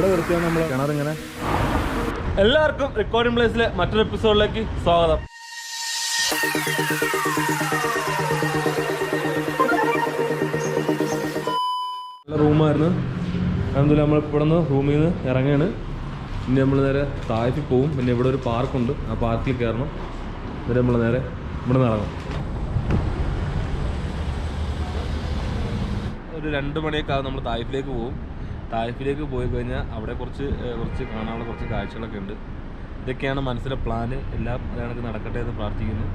ഇവിടെ നിർത്തിയാണ് നമ്മൾ കിണറിങ്ങനെ എല്ലാവർക്കും റെക്കോർഡിംഗ് പ്ലേസിലെ മറ്റൊരു എപ്പിസോഡിലേക്ക് സ്വാഗതം. റൂമായിരുന്നു. അതുപോലെ നമ്മൾ ഇവിടെ നിന്ന് റൂമിൽ നിന്ന് ഇറങ്ങുകയാണ് ഇനി നമ്മൾ നേരെ താഴ്ത്തി പോവും. പിന്നെ ഇവിടെ ഒരു പാർക്കുണ്ട്. ആ പാർക്കിൽ കയറണം. എന്നിട്ട് നമ്മൾ നേരെ ഇവിടെ നിന്ന് ഇറങ്ങും. ഒരു രണ്ട് മണിയൊക്കെ ആകും നമ്മൾ തായ്ഫിലേക്ക് പോകും തായ്ഫിലേക്ക് പോയി കഴിഞ്ഞാൽ അവിടെ കുറച്ച് കുറച്ച് കാണാനുള്ള കുറച്ച് കാഴ്ചകളൊക്കെ ഉണ്ട്. ഇതൊക്കെയാണ് മനസ്സിലെ പ്ലാന് എല്ലാം അത് നടക്കട്ടെ എന്ന് പ്രാർത്ഥിക്കുന്നു.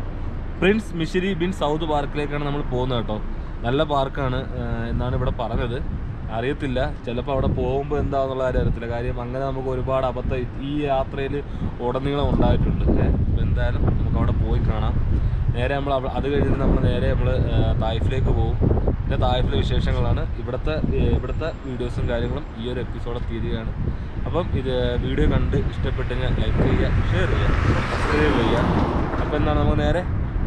പ്രിൻസ് മിഷിരി ബിൻ സൗത്ത് പാർക്കിലേക്കാണ് നമ്മൾ പോകുന്നത് കേട്ടോ. നല്ല പാർക്കാണ് എന്നാണ് ഇവിടെ പറഞ്ഞത്. അറിയത്തില്ല. ചിലപ്പോൾ അവിടെ പോകുമ്പോൾ എന്താണെന്നുള്ള കാര്യം അറിയത്തില്ല. കാര്യം അങ്ങനെ നമുക്ക് ഒരുപാട് അബദ്ധം ഈ യാത്രയിൽ ഉടനീളം ഉണ്ടായിട്ടുണ്ട്. അപ്പോൾ എന്തായാലും നമുക്ക് അവിടെ പോയി കാണാം. നേരെ നമ്മൾ അത് കഴിഞ്ഞിട്ട് നമ്മൾ നേരെ നമ്മൾ തായ്ഫിലേക്ക് പോകും. പിന്നെ താഴെ വിശേഷങ്ങളാണ്. ഇവിടുത്തെ ഇവിടുത്തെ വീഡിയോസും കാര്യങ്ങളും ഈ ഒരു എപ്പിസോഡ് തീരുകയാണ്. അപ്പം ഇത് വീഡിയോ കണ്ട് ഇഷ്ടപ്പെട്ടെങ്കിൽ ലൈക്ക് ചെയ്യുക ഷെയർ ചെയ്യുക സബ്സ്ക്രൈബ് ചെയ്യുക. അപ്പോൾ എന്താണ് നമുക്ക് നേരെ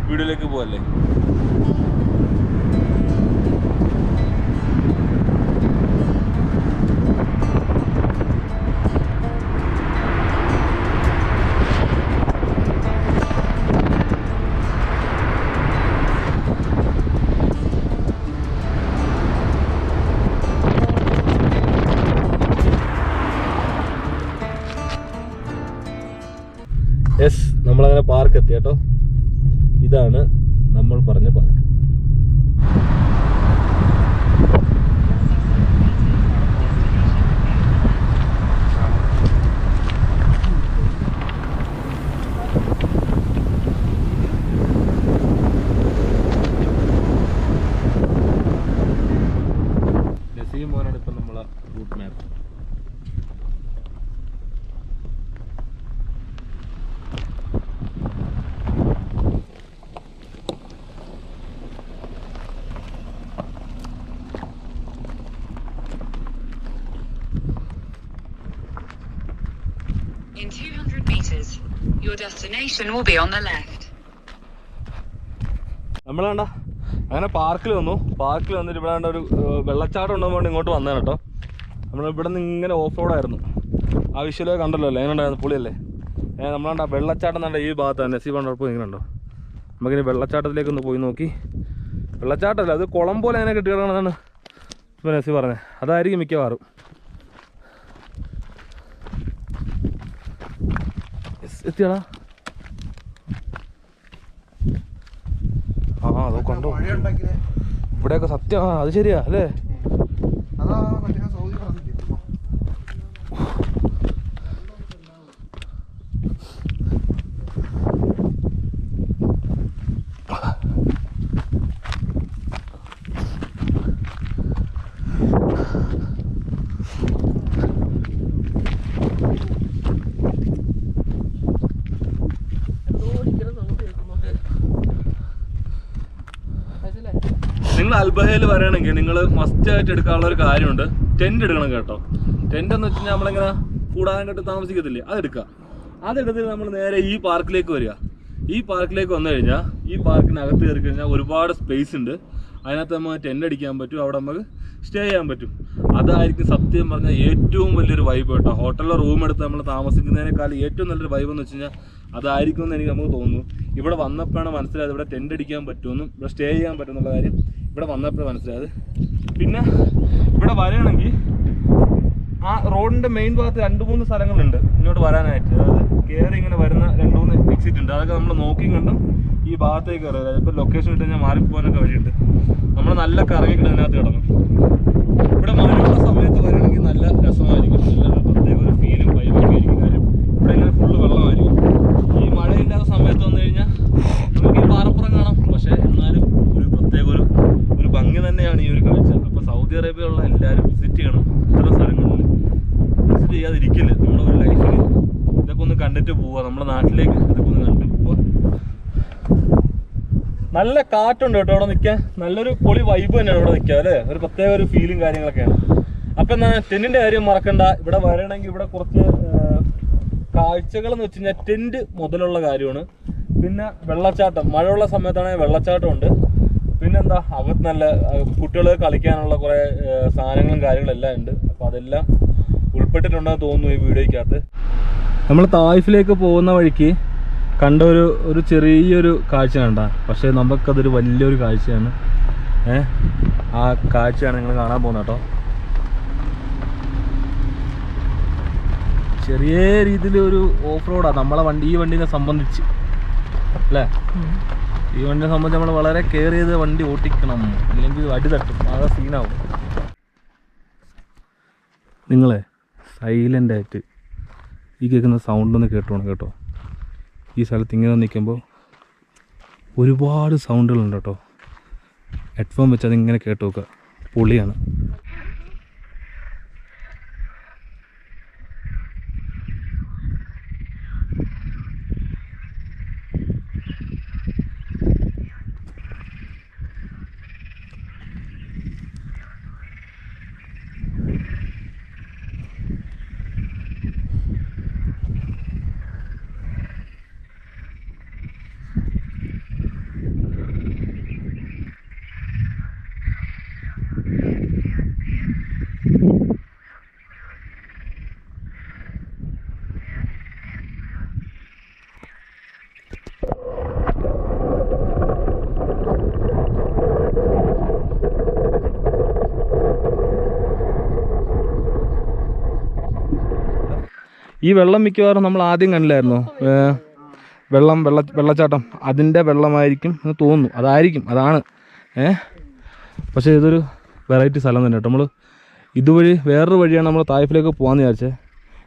വീഡിയോയിലേക്ക് പോകല്ലേ യെസ് നമ്മളങ്ങനെ പാർക്ക് എത്തി കേട്ടോ. ഇതാണ് നമ്മൾ പറഞ്ഞ പാർക്ക് നസീം മോനാണ് ഇപ്പം നമ്മളെ route map In 200 meters, your destination will be on the left. നമ്മൾ വേണ്ട അങ്ങനെ പാർക്കിൽ വന്നു. പാർക്കിൽ വന്നിട്ട് ഇവിടെ ഒരു വെള്ളച്ചാട്ടം ഉണ്ടെന്ന് പറഞ്ഞ് ഇങ്ങോട്ട് വന്നതാണ് കേട്ടോ. നമ്മൾ ഇവിടെ നിന്ന് ഇങ്ങനെ ഓഫ് റോഡായിരുന്നു ആ കണ്ടല്ലോ അല്ലേ? എങ്ങനെയുണ്ടായിരുന്നു? പുളിയല്ലേ? ഏഹ് നമ്മളാണ്ട വെള്ളച്ചാട്ടം നല്ല ഈ ഭാഗത്താണ് നസീബ് സി ഇങ്ങനെ ഇങ്ങനെയുണ്ടോ നമുക്കിനി വെള്ളച്ചാട്ടത്തിലേക്ക് ഒന്ന് പോയി നോക്കി. വെള്ളച്ചാട്ടമല്ല അത് കുളം പോലെ അങ്ങനെ കെട്ടി കിടക്കണമെന്നാണ് ഇപ്പോൾ നസീബ് പറഞ്ഞത്. അതായിരിക്കും മിക്കവാറും. എത്തിയാടാ. ആ അതോ കണ്ടോ? ഇവിടെയൊക്കെ സത്യം ആ അത് ശരിയാ അല്ലേ അതാ മറ്റേ സൗദി പറഞ്ഞില്ലേ നിങ്ങൾ അൽബഹയിൽ വരികയാണെങ്കിൽ നിങ്ങൾ മസ്റ്റ് ആയിട്ട് എടുക്കാനുള്ള ഒരു കാര്യമുണ്ട്. ടെന്റ് എടുക്കണം കേട്ടോ. ടെന്റ് എന്ന് വെച്ച് കഴിഞ്ഞാൽ നമ്മളിങ്ങനെ കേട്ട് താമസിക്കത്തില്ലേ? അതെടുക്കുക അതെടുത്തിട്ട് നമ്മൾ നേരെ ഈ പാർക്കിലേക്ക് വരിക. ഈ പാർക്കിലേക്ക് വന്നു കഴിഞ്ഞാൽ ഈ പാർക്കിനകത്ത് കയറി കഴിഞ്ഞാൽ ഒരുപാട് സ്പേസ് ഉണ്ട്. അതിനകത്ത് നമുക്ക് ടെന്റ് അടിക്കാൻ പറ്റും അവിടെ നമുക്ക് സ്റ്റേ ചെയ്യാൻ പറ്റും. അതായിരിക്കും സത്യം പറഞ്ഞാൽ ഏറ്റവും വലിയൊരു വൈബ് കേട്ടോ. ഹോട്ടലിലെ റൂം എടുത്ത് നമ്മൾ താമസിക്കുന്നതിനേക്കാൾ ഏറ്റവും നല്ലൊരു വൈബ് എന്ന് വെച്ച് കഴിഞ്ഞാൽ അതായിരിക്കും എന്ന് എനിക്ക് നമുക്ക് തോന്നുന്നു. ഇവിടെ വന്നപ്പോഴാണ് മനസ്സിലായത് ഇവിടെ ടെന്റ് അടിക്കാൻ പറ്റുമെന്നും ഇവിടെ സ്റ്റേ ചെയ്യാൻ പറ്റുമെന്നുള്ള കാര്യം ഇവിടെ വന്നപ്പോഴാണ് മനസ്സിലായത്. പിന്നെ ഇവിടെ വരികയാണെങ്കിൽ ആ റോഡിന്റെ മെയിൻ ഭാഗത്ത് രണ്ട് മൂന്ന് സ്ഥലങ്ങളുണ്ട് ഇങ്ങോട്ട് വരാനായിട്ട്. അതായത് കയറി ഇങ്ങനെ വരുന്ന രണ്ട് മൂന്ന് എക്സിറ്റ് ഉണ്ട്. അതൊക്കെ നമ്മൾ നോക്കിയും കണ്ടും ഈ ഭാഗത്തേക്ക് കയറുക ഇപ്പോൾ ലൊക്കേഷൻ ഇട്ട് കഴിഞ്ഞാൽ മാറിപ്പോകാനൊക്കെ വഴിയുണ്ട്. നമ്മൾ നല്ല കറങ്ങി കിടന്നതിനകത്ത് കിടന്നു. ഇവിടെ മഴയുള്ള സമയത്ത് വരികയാണെങ്കിൽ നല്ല രസമായിരിക്കും നല്ലൊരു പ്രത്യേക ഒരു ഫീലും വൈബൊക്കെ ആയിരിക്കും കാര്യം ഇവിടെ ഇങ്ങനെ ഫുള്ള് വെള്ളമായിരിക്കും ഈ മഴയില്ലാത്ത സമയത്ത് വന്നു കഴിഞ്ഞാൽ നമുക്ക് ഈ പാറപ്പുറം കാണാം പക്ഷേ എന്നാലും ഒരു പ്രത്യേക ഒരു ഒരു ഭംഗി തന്നെയാണ് ഈ ഒരു കാഴ്ച അപ്പോൾ സൗദി അറേബ്യയിലുള്ള എല്ലാവരും വിസിറ്റ് ചെയ്യണം ഇത്തരം സ്ഥലങ്ങളിൽ വിസിറ്റ് ചെയ്യാതിരിക്കില്ല നമ്മുടെ ഒരു ലൈഫിൽ ഇതൊക്കെ ഒന്ന് കണ്ടിട്ട് പോവുക നമ്മുടെ നാട്ടിലേക്ക് ഇതൊക്കെ ഒന്ന് കണ്ടിട്ട് പോവുക നല്ല കാറ്റുണ്ട് കേട്ടോ അവിടെ നിൽക്കാൻ നല്ലൊരു പൊളി വൈബ് തന്നെയാണ് അവിടെ നിൽക്കുക അല്ലേ? ഒരു പ്രത്യേക ഒരു ഫീലും കാര്യങ്ങളൊക്കെയാണ്. അപ്പം എന്നാ ടെന്റിന്റെ കാര്യം മറക്കണ്ട. ഇവിടെ വരണമെങ്കിൽ ഇവിടെ കുറച്ച് കാഴ്ചകൾ എന്ന് വെച്ച് കഴിഞ്ഞാൽ ടെന്റ് മുതലുള്ള കാര്യമാണ്. പിന്നെ വെള്ളച്ചാട്ടം. മഴയുള്ള സമയത്താണെങ്കിൽ വെള്ളച്ചാട്ടം ഉണ്ട്. പിന്നെന്താ അകത്ത് നല്ല കുട്ടികൾ കളിക്കാനുള്ള കുറേ സാധനങ്ങളും കാര്യങ്ങളും എല്ലാം ഉണ്ട്. അപ്പോൾ അതെല്ലാം ഉൾപ്പെട്ടിട്ടുണ്ടെന്ന് തോന്നുന്നു ഈ വീഡിയോയ്ക്കകത്ത്. നമ്മൾ തായ്ഫിലേക്ക് പോകുന്ന വഴിക്ക് കണ്ട ഒരു ഒരു ചെറിയൊരു കാഴ്ച കണ്ട പക്ഷേ നമുക്കതൊരു വലിയൊരു കാഴ്ചയാണ്. ഏ? ആ കാഴ്ചയാണ് നിങ്ങൾ കാണാൻ പോകുന്നത് കേട്ടോ. ചെറിയ രീതിയിൽ ഒരു ഓഫ് റോഡാണ് നമ്മളെ വണ്ടി ഈ വണ്ടിനെ സംബന്ധിച്ച്. അല്ലേ? ഈ വണ്ടിനെ സംബന്ധിച്ച് നമ്മൾ വളരെ കെയർ ചെയ്ത് വണ്ടി ഓട്ടിക്കണം. അല്ലെങ്കിൽ അടി തട്ടും. ആ സീനാവും. നിങ്ങളെ സൈലന്റ് ആയിട്ട് ഈ കേൾക്കുന്ന സൗണ്ട് ഒന്ന് കേട്ടോണം കേട്ടോ. ഈ സ്ഥലത്ത് ഇങ്ങനെ നിൽക്കുമ്പോൾ ഒരുപാട് സൗണ്ടുകളുണ്ട് കേട്ടോ. ഹെഡ്ഫോൺ വെച്ച് അതിങ്ങനെ കേട്ട് നോക്കുക. പൊളിയാണ്. ഈ വെള്ളം മിക്കവാറും നമ്മൾ ആദ്യം കണ്ടില്ലായിരുന്നോ? വെള്ളം വെള്ള വെള്ളച്ചാട്ടം. അതിന്റെ വെള്ളമായിരിക്കും എന്ന് തോന്നുന്നു. അതായിരിക്കും. അതാണ്. ഏ? പക്ഷേ ഇതൊരു വെറൈറ്റി സ്ഥലം തന്നെ കേട്ടോ. നമ്മൾ ഇതുവഴി വേറൊരു വഴിയാണ് നമ്മൾ തായ്ഫിലേക്ക് പോകാമെന്ന് വിചാരിച്ചേ.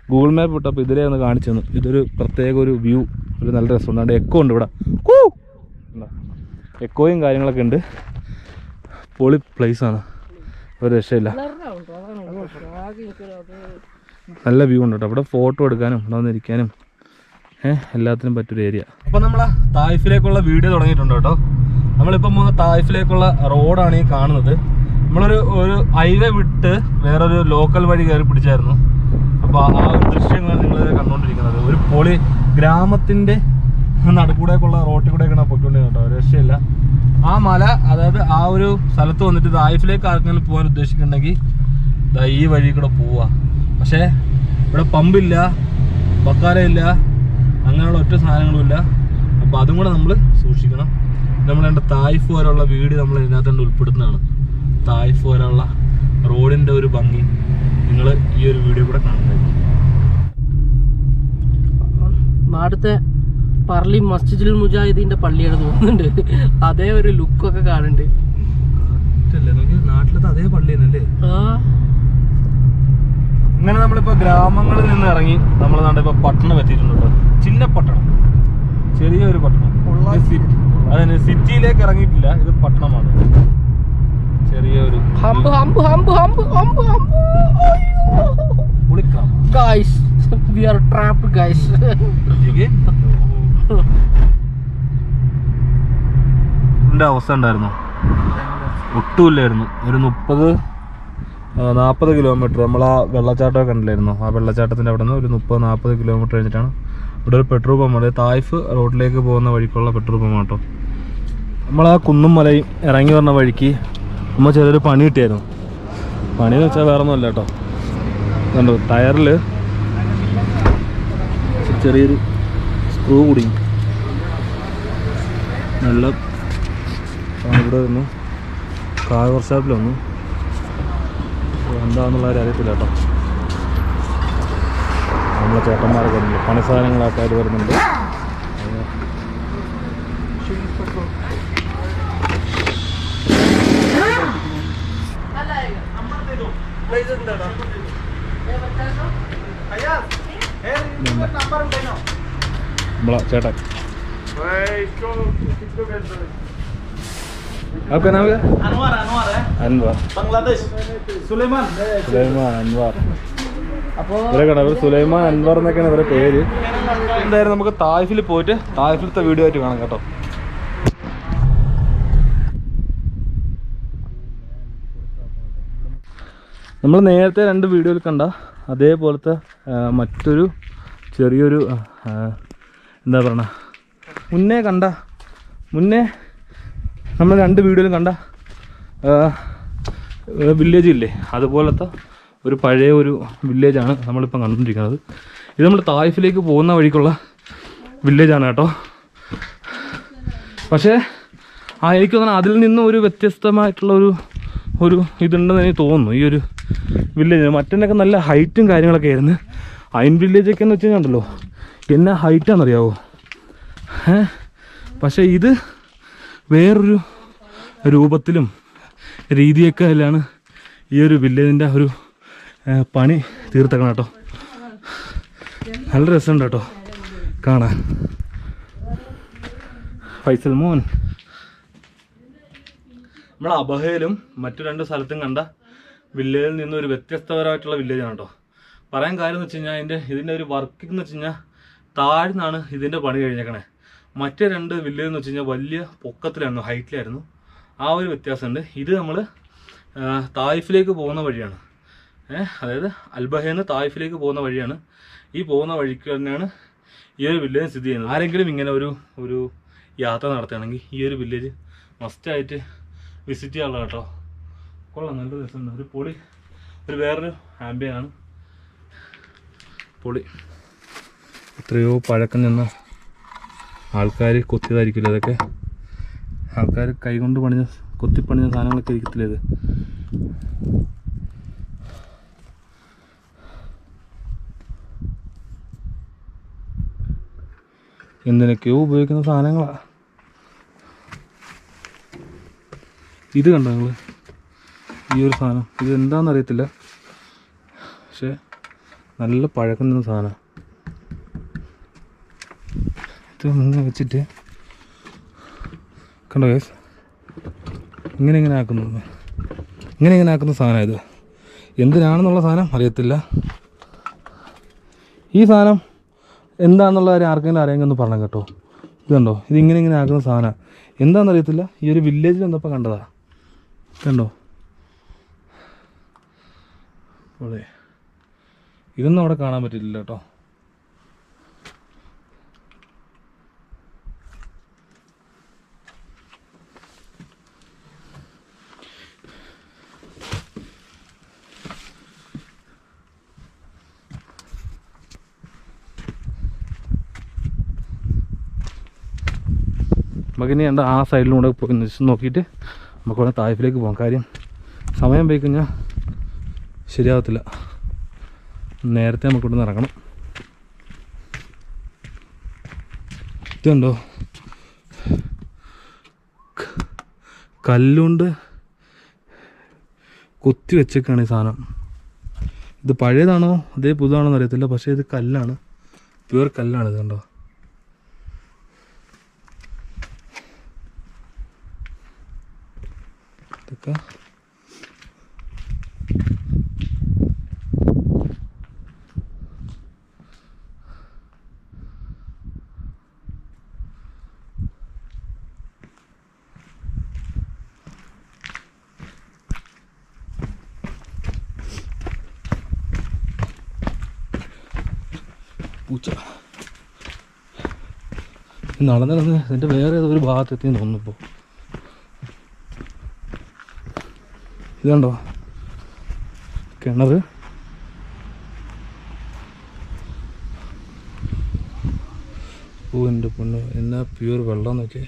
ഗൂഗിൾ മാപ്പ് ഇട്ടപ്പോൾ ഇതിലേ ഒന്ന് കാണിച്ചു തന്നു. ഇതൊരു പ്രത്യേക ഒരു വ്യൂ ഒരു നല്ല രസമുണ്ട് അവിടെ എക്കോ ഉണ്ട് ഇവിടെ? എക്കോയും കാര്യങ്ങളൊക്കെ ഉണ്ട്. പൊളി പ്ലേസ് ആണ്. ഒരു രക്ഷയില്ല. നല്ല വ്യൂ ഉണ്ട് കേട്ടോ അവിടെ ഫോട്ടോ എടുക്കാനും ഇവിടെ വന്നിരിക്കാനും ഏഹ് എല്ലാത്തിനും പറ്റൊരു ഏരിയ അപ്പൊ നമ്മളെ തായ്ഫിലേക്കുള്ള വീഡിയോ തുടങ്ങിയിട്ടുണ്ട് കേട്ടോ നമ്മളിപ്പം പോകുന്ന തായ്ഫിലേക്കുള്ള റോഡാണ് ഈ കാണുന്നത്. നമ്മളൊരു ഒരു ഹൈവേ വിട്ട് വേറൊരു ലോക്കൽ വഴി കയറി പിടിച്ചായിരുന്നു. അപ്പൊ ആ ഒരു ദൃശ്യങ്ങളാണ് നിങ്ങൾ കണ്ടുകൊണ്ടിരിക്കുന്നത് ഒരു പൊളി ഗ്രാമത്തിന്റെ നടുക്കൂടെയൊക്കെയുള്ള റോട്ടിൽ കൂടെയൊക്കെയാണ് പൊയ്ക്കൊണ്ടിരുന്നത് കേട്ടോ രക്ഷയില്ല. ആ മല അതായത് ആ ഒരു സ്ഥലത്ത് വന്നിട്ട് തായ്ഫിലേക്ക് ആർക്കെങ്കിലും പോകാൻ ഉദ്ദേശിക്കുന്നുണ്ടെങ്കിൽ ഈ വഴി കൂടെ പോവാ. പക്ഷേ ഇവിടെ പമ്പില്ല ബക്കാരയില്ല അങ്ങനെയുള്ള ഒറ്റ സാധനങ്ങളുമില്ല. അപ്പോൾ അതും കൂടെ നമ്മൾ സൂക്ഷിക്കണം. നമ്മൾ രണ്ട് തായ്ഫ് വരെയുള്ള വീട് നമ്മൾ ഇതിനകത്ത് തന്നെ ഉൾപ്പെടുത്തുന്നതാണ് തായ്ഫ് വരെയുള്ള റോഡിന്റെ ഒരു ഭംഗി നിങ്ങൾ ഈ ഒരു വീഡിയോ കൂടെ കാണുന്നതായിരിക്കും. നാടത്തെ പറളി മസ്ജിദുൽ മുജാഹിദീന്റെ പള്ളിയാണ് തോന്നുന്നുണ്ട്. അതേ ഒരു ലുക്കൊക്കെ കാണുന്നുണ്ട്. നാട്ടിലത്തെ അതേ പള്ളി തന്നെയല്ലേ ആ അങ്ങനെ നമ്മളിപ്പോൾ ഗ്രാമങ്ങളിൽ നിന്ന് ഇറങ്ങി നമ്മൾ നാട്ടിൽ പട്ടണം എത്തിയിട്ടുണ്ട് ചിന്ന പട്ടണം. ചെറിയൊരു പട്ടണം. അതിന് സിറ്റിയിലേക്ക് ഇറങ്ങിയിട്ടില്ല. ഇത് പട്ടണമാണ്. ചെറിയൊരു guys we are trapped guys അവസ്ഥ ഉണ്ടായിരുന്നു ഒട്ടുമില്ലായിരുന്നു. ഒരു മുപ്പത് നാൽപ്പത് കിലോമീറ്റർ നമ്മൾ ആ വെള്ളച്ചാട്ടമൊക്കെ കണ്ടില്ലായിരുന്നു? ആ വെള്ളച്ചാട്ടത്തിന്റെ അവിടെ നിന്ന് ഒരു മുപ്പത് നാൽപ്പത് കിലോമീറ്റർ കഴിഞ്ഞിട്ടാണ് ഇവിടെ ഒരു പെട്രോൾ പമ്പ് ഉണ്ട്. തായ്ഫ് റോഡിലേക്ക് പോകുന്ന വഴിക്കുള്ള പെട്രോൾ പമ്പ് കേട്ടോ. നമ്മൾ ആ കുന്നും മലയും ഇറങ്ങി വരുന്ന വഴിക്ക് നമ്മൾ ചെറിയൊരു പണി കിട്ടിയായിരുന്നു. പണി എന്ന് വെച്ചാൽ വേറെ ഒന്നുമല്ല കേട്ടോ. കണ്ടോ? ടയറിൽ ചെറിയൊരു സ്ക്രൂ കൂടി. നല്ല ഇവിടെ വന്നു. കാർ വർക്ക്ഷോപ്പിൽ വന്നു. അപ്പോൾ എന്താണെന്നുള്ള കാര്യം അറിയത്തില്ല കേട്ടോ. നമ്മളെ ചേട്ടന്മാരൊക്കെ വരുന്നുണ്ട് പണി സാധനങ്ങളൊക്കെ ആയിട്ട് വരുന്നുണ്ട്. നമ്മളെ ചേട്ടൻ. आपका नाम क्या अनवर अनवर है അൻവർ बांग्लादेश सुलेमान സുലൈമാൻ അൻവർ അപ്പോ ഇവരെ കണ്ട ഇവർ സുലൈമാൻ അൻവർ എന്നൊക്കെയാണ് ഇവരുടെ പേര് എന്തായാലും നമുക്ക് തായ്ഫിൽ പോയിട്ട് തായ്ഫിലത്തെ വീഡിയോ ആയിട്ട് കാണാം കേട്ടോ നമ്മൾ നേരത്തെ രണ്ട് വീഡിയോയിൽ കണ്ട അതേപോലത്തെ ആ, മറ്റൊരു ചെറിയൊരു ആ, എന്താ പറയണ മുന്നേ കണ്ട മുന്നേ നമ്മൾ രണ്ട് വീഡിയോയിലും കണ്ട വില്ലേജ് ഇല്ലേ? അതുപോലത്തെ ഒരു പഴയ ഒരു വില്ലേജാണ് നമ്മളിപ്പം കണ്ടുകൊണ്ടിരിക്കുന്നത്. ഇത് നമ്മൾ തായ്ഫിലേക്ക് പോകുന്ന വഴിക്കുള്ള വില്ലേജാണ് കേട്ടോ. പക്ഷേ ആ എനിക്ക് തോന്നുന്നു അതിൽ നിന്നും ഒരു വ്യത്യസ്തമായിട്ടുള്ള ഒരു ഒരു ഇതുണ്ടെന്ന് എനിക്ക് തോന്നുന്നു. ഈ ഒരു വില്ലേജ് മറ്റേനൊക്കെ നല്ല ഹൈറ്റും കാര്യങ്ങളൊക്കെ ആയിരുന്നു. അയൻ വില്ലേജൊക്കെ എന്ന് വെച്ച് കഴിഞ്ഞാൽ ഉണ്ടല്ലോ എന്നാ ഹൈറ്റാണെന്നറിയാവോ ഏ? പക്ഷേ ഇത് വേറൊരു രൂപത്തിലും രീതിയൊക്കെ അതിലാണ് ഈ ഒരു വില്ലേജിന്റെ ഒരു പണി തീർത്തേക്കണം കേട്ടോ. നല്ല രസമുണ്ട് കേട്ടോ കാണാൻ. ഫൈസൽ മോൻ. നമ്മൾ അബഹയിലും മറ്റു രണ്ട് സ്ഥലത്തും കണ്ട വില്ലേജിൽ നിന്ന് ഒരു വ്യത്യസ്തപരമായിട്ടുള്ള വില്ലേജാണ് കേട്ടോ. പറയാൻ കാര്യം എന്ന് വെച്ച് കഴിഞ്ഞാൽ അതിന്റെ ഇതിന്റെ ഒരു വർക്കിംഗ് എന്ന് വെച്ച് കഴിഞ്ഞാൽ താഴ്ന്നാണ് ഇതിന്റെ പണി കഴിഞ്ഞേക്കണേ. മറ്റേ രണ്ട് വില്ലേജ് എന്ന് വെച്ച് കഴിഞ്ഞാൽ വലിയ പൊക്കത്തിലായിരുന്നു ഹൈറ്റിലായിരുന്നു. ആ ഒരു വ്യത്യാസമുണ്ട്. ഇത് നമ്മൾ തായിഫിലേക്ക് പോകുന്ന വഴിയാണ്. അതായത് അൽബഹേന്ന് തായിഫിലേക്ക് പോകുന്ന വഴിയാണ്. ഈ പോകുന്ന വഴിക്ക് തന്നെയാണ് ഈ ഒരു വില്ലേജ് സ്ഥിതി ചെയ്യുന്നത്. ആരെങ്കിലും ഇങ്ങനെ ഒരു ഒരു യാത്ര നടത്തുകയാണെങ്കിൽ ഈ ഒരു വില്ലേജ് മസ്റ്റായിട്ട് വിസിറ്റ് ചെയ്യാനുള്ള കേട്ടോ. കൊള്ളാം നല്ല രസമുണ്ട്. ഒരു പൊളി ഒരു വേറൊരു ആംബിയാണ് പൊളി. എത്രയോ പഴക്കം നിന്ന ആൾക്കാർ കൊത്തിയതായിരിക്കില്ല അതൊക്കെ? ആൾക്കാർ കൈകൊണ്ട് പണിഞ്ഞ കൊത്തിപ്പണിഞ്ഞ സാധനങ്ങളൊക്കെ ഇരിക്കത്തില്ല ഇത്? എന്തിനൊക്കെയോ ഉപയോഗിക്കുന്ന സാധനങ്ങളാ. ഇത് കണ്ടോ നിങ്ങൾ ഈ ഒരു സാധനം. ഇത് എന്താണെന്ന് അറിയത്തില്ല പക്ഷേ നല്ല പഴക്കം നിന്ന സാധനം. ഇത് ഇങ്ങനെ വെച്ചിട്ട് കണ്ടോ ഗൈസ് ഇങ്ങനെ ഇങ്ങനെ ആക്കുന്നു. ഇങ്ങനെ ഇങ്ങനെ ആക്കുന്ന സാധനം ഇത്. എന്തിനാണെന്നുള്ള സാധനം അറിയത്തില്ല. ഈ സാധനം എന്താണെന്നുള്ള കാര്യം ആർക്കെങ്കിലും അറിയാമെങ്കിൽ ഒന്ന് പറഞ്ഞു കേട്ടോ. ഇത് കണ്ടോ? ഇത് ഇങ്ങനെ ഇങ്ങനെ ആക്കുന്ന സാധനം എന്താണെന്ന് അറിയത്തില്ല. ഈ ഒരു വില്ലേജിൽ വന്നപ്പോൾ കണ്ടതാ. കണ്ടോ? അതെ. ഇതൊന്നും അവിടെ കാണാൻ പറ്റില്ല കേട്ടോ. നമുക്കിനി എന്റെ ആ സൈഡിലൂടെ പോയി നോക്കിയിട്ട് നമുക്ക് വേണം തായ്ഫിലേക്ക് പോകാം. കാര്യം സമയം പോയി കഴിഞ്ഞാൽ ശരിയാവത്തില്ല. നേരത്തെ നമുക്ക് ഇവിടുന്ന് ഇറങ്ങണം. ഇതുണ്ടോ? കല്ലുകൊണ്ട് കൊത്തി വെച്ചേക്കാണ് ഈ സാധനം. ഇത് പഴയതാണോ? അതേ പുതുതാണോ എന്നറിയത്തില്ല. പക്ഷേ ഇത് കല്ലാണ്. പ്യുവർ കല്ലാണ് ഇത് കണ്ടോ? ഇതൊക്കെ പൂച്ച. നടന്ന് നടന്ന് എന്റെ വേറെ ഏതോ ഒരു ഭാഗത്തെത്തി തോന്നുന്നു ഇപ്പോൾ ഇതുണ്ടോ? കിണർ ഓ എന്റെ പൊണ്ണ് എന്നാ പ്യൂർ വെള്ളം നോക്കിയേ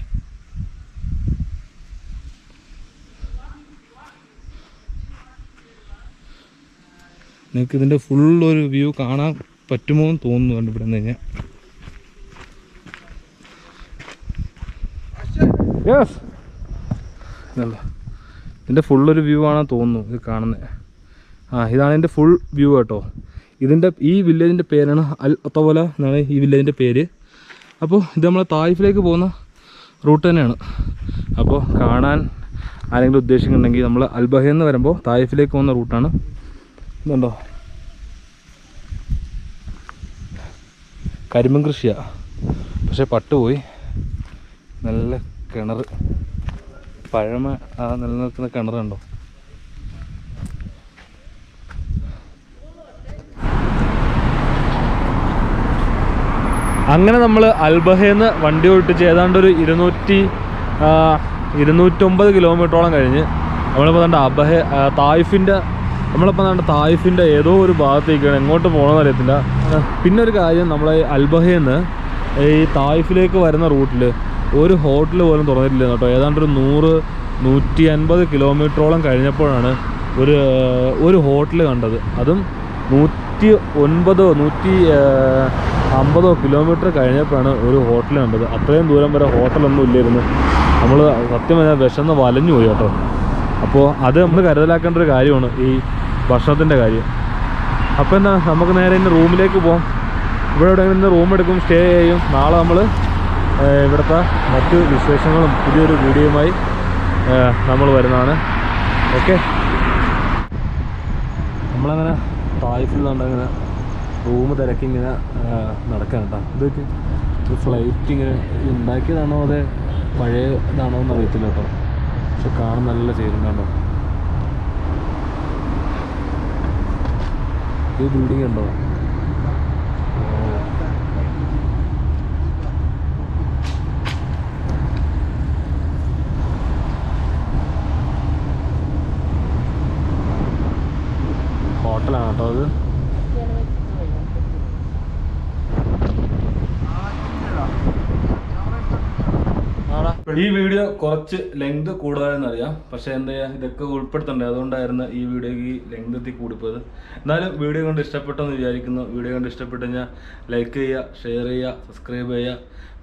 നിങ്ങൾക്ക് ഇതിന്റെ ഫുൾ ഒരു വ്യൂ കാണാൻ പറ്റുമോ എന്ന് തോന്നുന്നു കണ്ട് ഇവിടെ നിന്ന് കഴിഞ്ഞാൽ യെസ് ഇതല്ല ഇതിന്റെ ഫുള്ളൊരു വ്യൂ ആണെന്ന് തോന്നുന്നു ഇത് കാണുന്നത് ആ ഇതാണ് ഇതിന്റെ ഫുൾ വ്യൂ കേട്ടോ. ഇതിന്റെ ഈ വില്ലേജിന്റെ പേരാണ് അൽ ഒത്തവല എന്നാണ് ഈ വില്ലേജിന്റെ പേര്. അപ്പോൾ ഇത് നമ്മൾ തായിഫിലേക്ക് പോകുന്ന റൂട്ട് തന്നെയാണ്. അപ്പോൾ കാണാൻ ആരെങ്കിലും ഉദ്ദേശിക്കുന്നുണ്ടെങ്കിൽ നമ്മൾ അൽബഹ എന്ന് വരുമ്പോൾ തായ്ഫിലേക്ക് പോകുന്ന റൂട്ടാണ് ഇതുണ്ടോ? കരിമൻ കൃഷിയാണ് പക്ഷേ പട്ടുപോയി. നല്ല കിണർ പഴമ ആ നിലനിൽക്കുന്ന കിണറുണ്ടോ അങ്ങനെ നമ്മൾ അൽബഹേന്ന് വണ്ടി ഓട്ടിച്ച് ഏതാണ്ട് ഒരു ഇരുന്നൂറ്റി ഇരുന്നൂറ്റൊമ്പത് കിലോമീറ്ററോളം കഴിഞ്ഞ് നമ്മളിപ്പോൾ കണ്ട അബഹ തായിഫിന്റെ നമ്മളിപ്പോൾ കണ്ട തായിഫിന്റെ ഏതോ ഒരു ഭാഗത്തേക്കാണ് എങ്ങോട്ട് പോകണമെന്ന് അറിയത്തില്ല. പിന്നെ ഒരു കാര്യം നമ്മൾ അൽബഹയിൽ നിന്ന് ഈ തായിഫിലേക്ക് വരുന്ന റൂട്ടിൽ ഒരു ഹോട്ടൽ പോലും തുറന്നിട്ടില്ല കേട്ടോ. ഏതാണ്ട് ഒരു നൂറ് നൂറ്റി അൻപത് കിലോമീറ്ററോളം കഴിഞ്ഞപ്പോഴാണ് ഒരു ഒരു ഹോട്ടൽ കണ്ടത്. അതും നൂറ്റി ഒൻപതോ നൂറ്റി അമ്പതോ കിലോമീറ്റർ കഴിഞ്ഞപ്പോഴാണ് ഒരു ഹോട്ടൽ കണ്ടത്. അത്രയും ദൂരം വരെ ഹോട്ടലൊന്നും ഇല്ലായിരുന്നു. നമ്മൾ സത്യം പറഞ്ഞാൽ വിശന്ന് വലഞ്ഞു പോയി കേട്ടോ. അപ്പോൾ അത് നമ്മൾ കരുതലാക്കേണ്ട ഒരു കാര്യമാണ് ഈ ഭക്ഷണത്തിന്റെ കാര്യം. അപ്പോൾ എന്താ നമുക്ക് നേരെ ഇന്ന് റൂമിലേക്ക് പോകാം ഇവിടെ എവിടെയെങ്കിലും ഇന്ന് റൂം എടുക്കും സ്റ്റേ ചെയ്യും. നാളെ നമ്മൾ ഇവിടുത്തെ മറ്റു വിശേഷങ്ങളും പുതിയൊരു വീഡിയോയുമായി നമ്മൾ വരുന്നതാണ്. ഓക്കെ? നമ്മളങ്ങനെ അങ്ങനെ റൂം തിരക്കി ഇങ്ങനെ നടക്കാൻ കേട്ടോ ഇതൊക്കെ ഒരു ഫ്ലൈറ്റ് ഇങ്ങനെ ഉണ്ടാക്കിയതാണോ അതെ പഴയതാണോ എന്ന് അറിയത്തില്ല കേട്ടോ പക്ഷെ കാണാൻ നല്ല ചേരുന്നുണ്ടോ ഈ ബിൽഡിംഗ് ഉണ്ടോ ഹോട്ടലാണ് കേട്ടോ അത്. ഈ വീഡിയോ കുറച്ച് ലെങ്ത് കൂടുതലെന്ന് അറിയാം. പക്ഷെ എന്താ ചെയ്യാ? ഇതൊക്കെ ഉൾപ്പെടുത്തണ്ടേ. അതുകൊണ്ടായിരുന്നു ഈ വീഡിയോക്ക് ലെങ്ത് എത്തി കൂടിപ്പോയത്. എന്നാലും വീഡിയോ കൊണ്ട് ഇഷ്ടപ്പെട്ടെന്ന് വിചാരിക്കുന്നു. വീഡിയോ കൊണ്ട് ഇഷ്ടപ്പെട്ട് കഴിഞ്ഞാൽ ലൈക്ക് ചെയ്യുക ഷെയർ ചെയ്യുക സബ്സ്ക്രൈബ് ചെയ്യുക.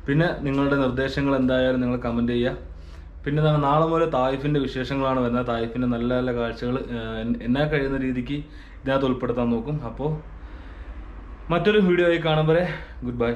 പിന്നെ നിങ്ങളുടെ നിർദ്ദേശങ്ങൾ എന്തായാലും നിങ്ങൾ കമന്റ് ചെയ്യുക. പിന്നെ നാളെ മുതൽ തായിഫിന്റെ വിശേഷങ്ങളാണ് വരുന്നത്. തായിഫിന്റെ നല്ല നല്ല കാഴ്ചകൾ എന്നാൽ കഴിയുന്ന രീതിക്ക് ഇതിനകത്ത് ഉൾപ്പെടുത്താൻ നോക്കും. അപ്പോൾ മറ്റൊരു വീഡിയോ ആയി കാണുമ്പോൾ ഗുഡ് ബൈ